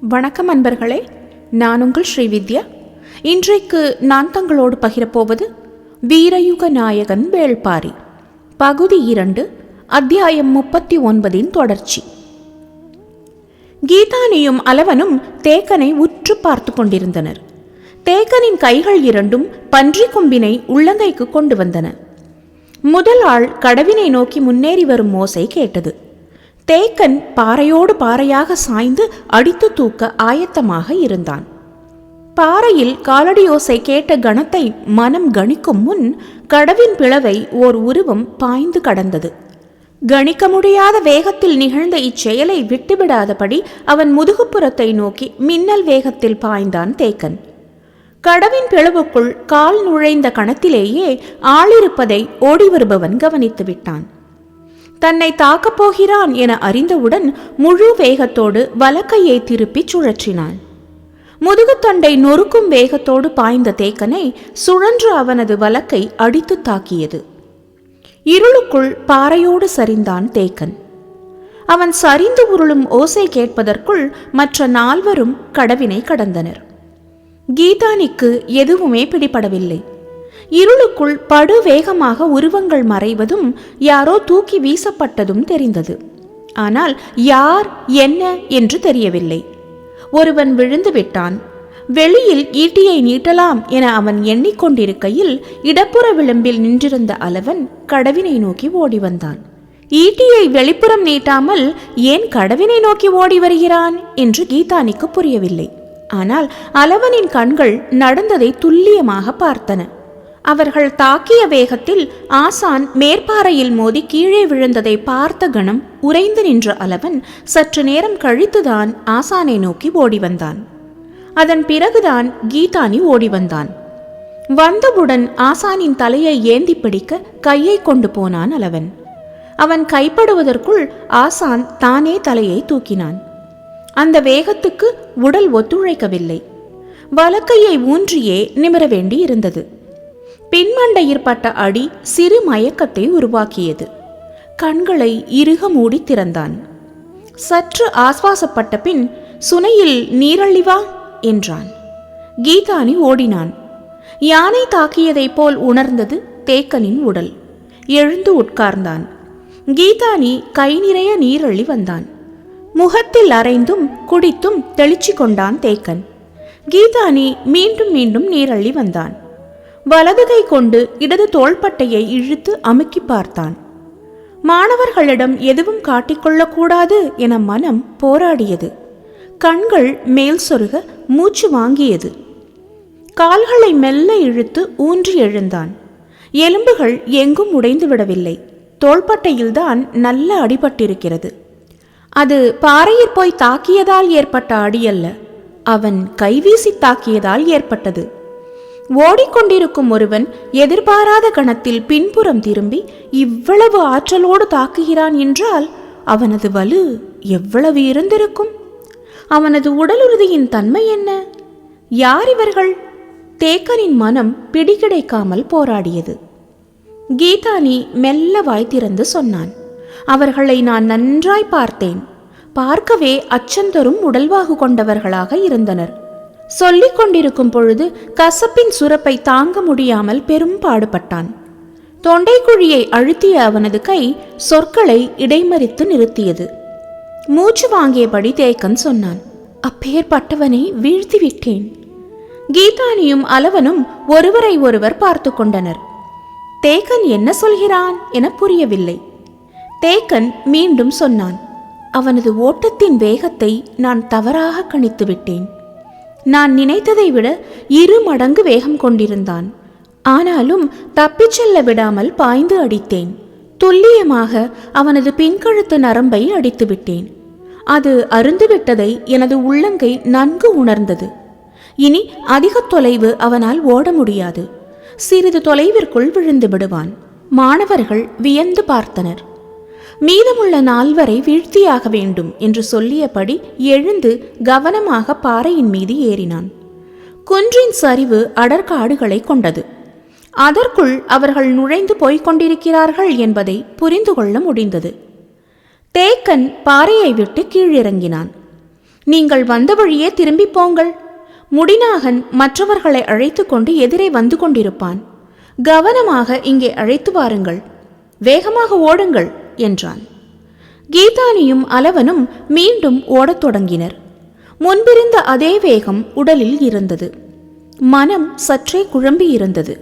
வணக்கம் அன்பர்களே நான் உங்கள் ஸ்ரீவித்யா. இன்றைக்கு நான் தங்களோடு பகிரப்போவது வீரயுக நாயகன் வேள்பாரி பகுதி இரண்டு அத்தியாயம் முப்பத்தி ஒன்பதின் தொடர்ச்சி. கீதானியும் அலவனும் தேக்கனை உற்று பார்த்து கொண்டிருந்தனர். தேக்கனின் கைகள் இரண்டும் பன்றி கொம்பினை உள்ளங்கைக்கு கொண்டு வந்தன. முதல் ஆள் கடவினை நோக்கி முன்னேறி வரும் மோசை கேட்டது. தேக்கன் பாறையோடு பாறையாக சாய்ந்து அடித்து தூக்க ஆயத்தமாக இருந்தான். பாறையில் காலடியோசை கேட்ட கணத்தை மனம் கணிக்கும் முன் கடவின் பிளவை ஓர் உருவம் பாய்ந்து கடந்தது. கணிக்க முடியாத வேகத்தில் நிகழ்ந்த இச்செயலை விட்டுவிடாதபடி அவன் முதுகுப்புறத்தை நோக்கி மின்னல் வேகத்தில் பாய்ந்தான் தேக்கன். கடவின் பிளவுக்குள் கால் நுழைந்த கணத்திலேயே ஆளிருப்பதை ஓடி வருபவன் கவனித்து விட்டான். தன்னை தாக்கப் போகிறான் என அறிந்தவுடன் முழு வேகத்தோடு வலக்கையை திருப்பிச் சுழற்றினான் முதுகுத்தண்டை நொறுக்கும் வேகத்தோடு பாய்ந்த தேக்கனை சுழன்று அவனது வலக்கை அடித்து தாக்கியது. இருளுக்குள் பாறையோடு சரிந்தான் தேக்கன். அவன் சரிந்து உருளும் ஓசை கேட்பதற்குள் மற்ற நால்வரும் கடவினை கடந்தனர். கீதானிக்கு எதுவுமே பிடிபடவில்லை. இருளுக்குள் படுவேகமாக உருவங்கள் மறைவதும் யாரோ தூக்கி வீசப்பட்டதும் தெரிந்தது. ஆனால் யார் என்ன என்று தெரியவில்லை. ஒருவன் விழுந்து விட்டான். வெளியில் ஈட்டியை நீட்டலாம் என அவன் எண்ணிக்கொண்டிருக்கையில் இடப்புற விளிம்பில் நின்றிருந்த அளவன் கடவினை நோக்கி ஓடி வந்தான். ஈட்டியை வெளிப்புறம் நீட்டாமல் ஏன் கடவினை நோக்கி ஓடி வருகிறான் என்று கீதானிக்கு புரியவில்லை. ஆனால் அளவனின் கண்கள் நடந்ததை துல்லியமாக பார்த்தன. அவர்கள் தாக்கிய வேகத்தில் ஆசான் மேற்பாறையில் மோதி கீழே விழுந்ததை பார்த்த கணம் உறைந்து நின்ற அளவன் சற்று நேரம் கழித்துதான் ஆசானை நோக்கி ஓடி வந்தான். அதன் பிறகுதான் கீதானி ஓடி வந்தான். வந்தவுடன் ஆசானின் தலையை ஏந்தி பிடிக்க கையை கொண்டு போனான் அளவன் அவன் கைப்படுவதற்குள் ஆசான் தானே தலையை தூக்கினான். அந்த வேகத்துக்கு உடல் ஒத்துழைக்கவில்லை. வலக்கையை ஊன்றியே நிமிர வேண்டி இருந்தது பின்மண்டையில் பட்ட அடி சிறு மயக்கத்தை உருவாக்கியது. கண்களை இறுக மூடி திறந்தான். சற்று ஆஸ்வாசப்பட்ட பின் சுனையில் நீரழிவா என்றான். கீதானி ஓடினான். யானை தாக்கியதைப் போல் உணர்ந்தது தேக்கனின் உடல். எழுந்து உட்கார்ந்தான். கீதானி கை நிறைய நீரள்ளி வந்தான். முகத்தில் அரைந்தும் குடித்தும் தெளிச்சு கொண்டான் தேக்கன். கீதானி மீண்டும் மீண்டும் நீரள்ளி வந்தான். வலது கை கொண்டு இடது தோள்பட்டையை இழுத்து அமுக்கி பார்த்தான். மாணவர்களிடம் எதுவும் காட்டிக்கொள்ளக்கூடாது என மனம் போராடியது. கண்கள் மேல் சொருக மூச்சு வாங்கியது. கால்களை மெல்ல இழுத்து ஊன்றி எழுந்தான். எலும்புகள் எங்கும் உடைந்து விடவில்லை. தோள்பட்டையில்தான் நல்ல அடிபட்டிருக்கிறது. அது பாறையில் போய் தாக்கியதால் ஏற்பட்ட அடியல்ல. அவன் கைவீசி தாக்கியதால் ஏற்பட்டது. ஓடிக்கொண்டிருக்கும் ஒருவன் எதிர்பாராத கணத்தில் பின்புறம் திரும்பி இவ்வளவு ஆற்றலோடு தாக்குகிறான் என்றால் அவனது வலு எவ்வளவு இருந்திருக்கும்? அவனது உடலுறுதியின் தன்மை என்ன? யார் இவர்கள்? தேக்கனின் மனம் பிடிகிடைக்காமல் போராடியது. கீதானி மெல்ல வாய் திறந்து சொன்னான் அவர்களை நான் நன்றாய் பார்த்தேன். பார்க்கவே அச்சந்தரும் உடல்வாகு கொண்டவர்களாக இருந்தனர். சொல்லிக் கொண்டிருக்கும் பொழுது கசப்பின் சுரப்பை தாங்க முடியாமல் பெரும் பாடுபட்டான். தொண்டைக்குழியை அழுத்திய அவனது கை சொற்களை இடைமறித்து நிறுத்தியது. மூச்சு வாங்கியபடி தேக்கன் சொன்னான் அப்பேற்பட்டவனை வீழ்த்திவிட்டேன். கீதானியும் அலவனும் ஒருவரை ஒருவர் பார்த்து கொண்டனர். தேக்கன் என்ன சொல்கிறான் என புரியவில்லை. தேக்கன் மீண்டும் சொன்னான் அவனது ஓட்டத்தின் வேகத்தை நான் தவறாக கணித்து விட்டேன் நான் நினைத்ததை விட இரு மடங்கு வேகம் கொண்டிருந்தான். ஆனாலும் தப்பிச் செல்ல விடாமல் பாய்ந்து அடித்தேன். துல்லியமாக அவனது பின்கழுத்து நரம்பை அடித்து விட்டேன். அது அருந்துவிட்டதை எனது உள்ளங்கை நன்கு உணர்ந்தது. இனி அதிக தொலைவு அவனால் ஓட முடியாது. சிறிது தொலைவிற்குள் விழுந்து விடுவான். மாணவர்கள் வியந்து பார்த்தனர். மீதமுள்ள நால்வரை வீழ்த்தியாக வேண்டும் என்று சொல்லியபடி எழுந்து கவனமாக பாறையின் மீது ஏறினான். குன்றின் சரிவு அடர்காடுகளை கொண்டது. அதற்குள் அவர்கள் நுழைந்து போய்க் கொண்டிருக்கிறார்கள் என்பதை புரிந்து கொள்ள முடிந்தது. தேக்கன் பாறையை விட்டு கீழிறங்கினான். நீங்கள் வந்த வழியே திரும்பி போங்கள். முடிநாகன் மற்றவர்களை அழைத்து கொண்டு எதிரே வந்து கொண்டிருப்பான். கவனமாக இங்கே அழைத்து வாருங்கள். வேகமாக ஓடுங்கள். என்றான். கீதானியும் அலவனும் மீண்டும் ஓடத் தொடங்கினர். முன்பிருந்த அதே வேகம் உடலில் இருந்தது. மனம் சற்றே குழம்பியிருந்தது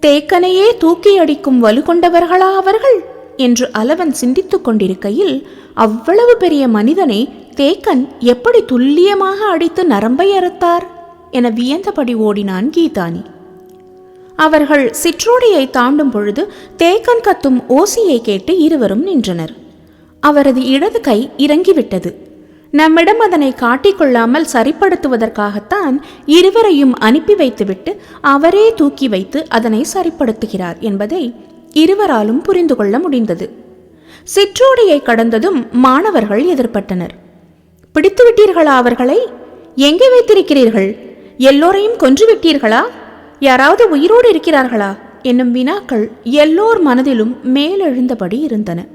தேக்கனையே தூக்கி அடிக்கும் வலுகொண்டவர்களா அவர்கள்? என்று அலவன் சிந்தித்துக் கொண்டிருக்கையில் அவ்வளவு பெரிய மனிதனை தேக்கன் எப்படி துல்லியமாக அடித்து நரம்பை அறுத்தார்? என வியந்தபடி ஓடினான் கீதானி. அவர்கள் சிற்றோடியை தாண்டும் பொழுது தேக்கன் கத்தும் ஓசையை கேட்டு இருவரும் நின்றனர். அவரது இடது கை இறங்கிவிட்டது. நம்மிடம் அதனை காட்டிக்கொள்ளாமல் சரிப்படுத்துவதற்காகத்தான் இருவரையும் அனுப்பி வைத்துவிட்டு அவரே தூக்கி வைத்து அதனை சரிப்படுத்துகிறார் என்பதை இருவராலும் புரிந்து கொள்ள முடிந்தது. சிற்றோடியை கடந்ததும் மாணவர்கள் எதிர்பட்டனர். பிடித்துவிட்டீர்களா அவர்களை? எங்கே வைத்திருக்கிறீர்கள்? எல்லோரையும் கொன்று விட்டீர்களா யாராவது உயிரோடு இருக்கிறார்களா? என்னும் வினாக்கள் எல்லோர் மனதிலும் மேலெழுந்தபடி இருந்தன.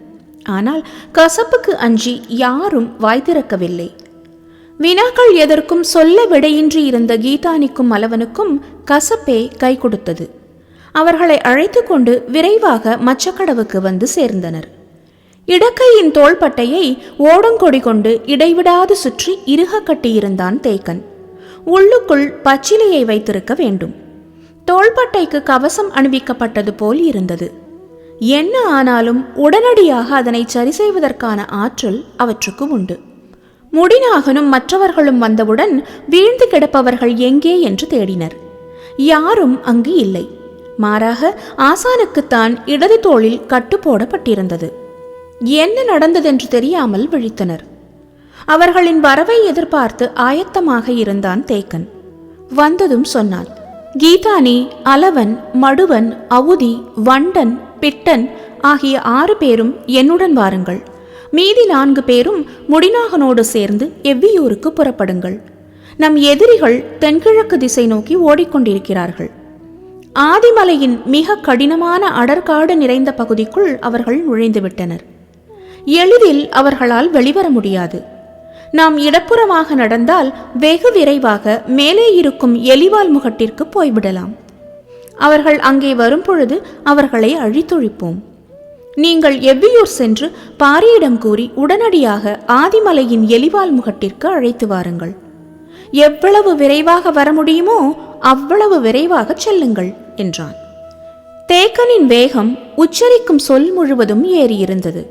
ஆனால் கசப்புக்கு அஞ்சி யாரும் வாய் திறக்கவில்லை. வினாக்கள் எதற்கும் சொல்ல விடையின்றி இருந்த கீதானிக்கும் மலவனுக்கும் கசப்பே கை கொடுத்தது. அவர்களை அழைத்து கொண்டு விரைவாக மச்சக்கடவுக்கு வந்து சேர்ந்தனர். இடக்கையின் தோள்பட்டையை ஓடங்கொடி கொண்டு இடைவிடாது சுற்றி இறுக கட்டியிருந்தான் தேக்கன். உள்ளுக்குள் பச்சிலையை வைத்திருக்க வேண்டும். தோள்பட்டைக்கு கவசம் அணிவிக்கப்பட்டது போல் இருந்தது. என்ன ஆனாலும் உடனடியாக அதனை சரி செய்வதற்கான ஆற்றல் அவற்றுக்கு உண்டு. முடிநாகனும் மற்றவர்களும் வந்தவுடன் வீழ்ந்து கிடப்பவர்கள் எங்கே என்று தேடினர். யாரும் அங்கு இல்லை. மாறாக ஆசானுக்குத்தான் இடது தோளில் கட்டு போடப்பட்டிருந்தது. என்ன நடந்ததென்று தெரியாமல் விழித்தனர். அவர்களின் வரவை எதிர்பார்த்து ஆயத்தமாக இருந்தான் தேக்கன். வந்ததும் சொன்னான் கீதானி அலவன் மடுவன் அவுதி வண்டன் பிட்டன் ஆகிய ஆறு பேரும் என்னுடன் வாருங்கள். மீதி நான்கு பேரும் முடிநாகனோடு சேர்ந்து எவ்வியூருக்கு புறப்படுங்கள். நம் எதிரிகள் தென்கிழக்கு திசை நோக்கி ஓடிக்கொண்டிருக்கிறார்கள். ஆதிமலையின் மிக கடினமான அடர்காடு நிறைந்த பகுதிக்குள் அவர்கள் நுழைந்துவிட்டனர். எளிதில் அவர்களால் வெளிவர முடியாது. நாம் இடப்புறமாக நடந்தால் வெகு விரைவாக மேலே இருக்கும் எலிவால் முகட்டிற்கு போய்விடலாம். அவர்கள் அங்கே வரும்பொழுது அவர்களை அழித்தொழிப்போம். நீங்கள் எவ்வியூர் சென்று பாரியிடம் கூறி உடனடியாக ஆதிமலையின் எலிவால் முகட்டிற்கு அழைத்து வாருங்கள். எவ்வளவு விரைவாக வர முடியுமோ அவ்வளவு விரைவாக செல்லுங்கள் என்றான். தேக்கனின் வேகம் உச்சரிக்கும் சொல் முழுவதும் ஏறியிருந்தது.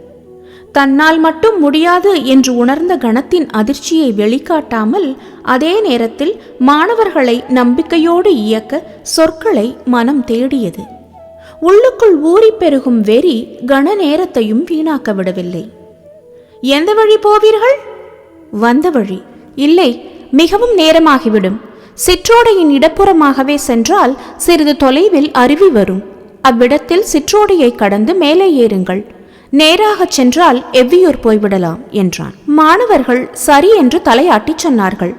தன்னால் மட்டும் முடியாது என்று உணர்ந்த கணத்தின் அதிர்ச்சியை வெளிக்காட்டாமல் அதே நேரத்தில் மாணவர்களை நம்பிக்கையோடு இயக்க சொற்களை மனம் தேடியது. உள்ளுக்குள் ஊறிப் பெருகும் வெறி கன நேரத்தையும் வீணாக்க விடவில்லை. எந்த வழி போவீர்கள்? வந்த வழி. இல்லை மிகவும் நேரமாகிவிடும். சிற்றோடையின் இடப்புறமாகவே சென்றால் சிறிது தொலைவில் அருவி வரும். அவ்விடத்தில் சிற்றோடையை கடந்து மேலே ஏறுங்கள். நேராகச் சென்றால் எவ்வியூர் போய்விடலாம் என்றான். மாணவர்கள் சரி என்று தலையாட்டிச் சொன்னார்கள்.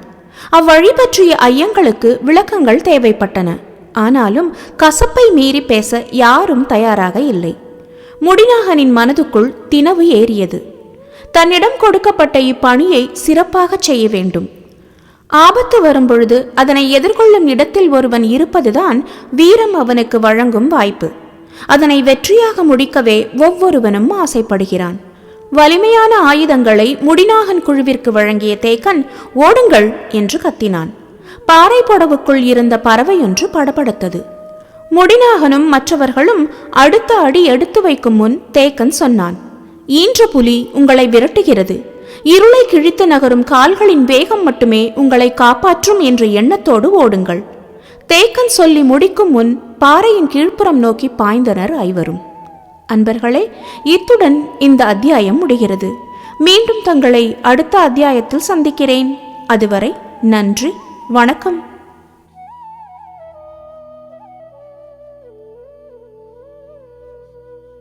அவ்வழி பற்றிய ஐயங்களுக்கு விளக்கங்கள் தேவைப்பட்டன. ஆனாலும் கசப்பை மீறி பேச யாரும் தயாராக இல்லை. முடிநாகனின் மனதுக்குள் தினவு ஏறியது. தன்னிடம் கொடுக்கப்பட்ட இப்பணியை சிறப்பாகச் செய்ய வேண்டும். ஆபத்து வரும்பொழுது அதனை எதிர்கொள்ளும் இடத்தில் ஒருவன் இருப்பதுதான் வீரம் அவனுக்கு வழங்கும் வாய்ப்பு. அதனை வெற்றியாக முடிக்கவே ஒவ்வொருவனும் ஆசைப்படுகிறான். வலிமையான ஆயுதங்களை முடிநாகன் குழுவிற்கு வழங்கிய தேக்கன் ஓடுங்கள் என்று கத்தினான். பாறை புடவுக்குள் இருந்த பறவையொன்று படபடத்தது. முடிநாகனும் மற்றவர்களும் அடுத்த அடி எடுத்து வைக்கும் முன் தேக்கன் சொன்னான் ஈன்ற புலி உங்களை விரட்டுகிறது. இருளை கிழித்து நகரும் கால்களின் வேகம் மட்டுமே உங்களை காப்பாற்றும் என்ற எண்ணத்தோடு ஓடுங்கள். தேக்கன் சொல்லி முடிக்கும் முன் பாறையின் கீழ்ப்புறம் நோக்கி பாய்ந்தனர் ஐவரும். அன்பர்களே இத்துடன் இந்த அத்தியாயம் முடிகிறது. மீண்டும் தங்களை அடுத்த அத்தியாயத்தில் சந்திக்கிறேன். அதுவரை நன்றி வணக்கம்.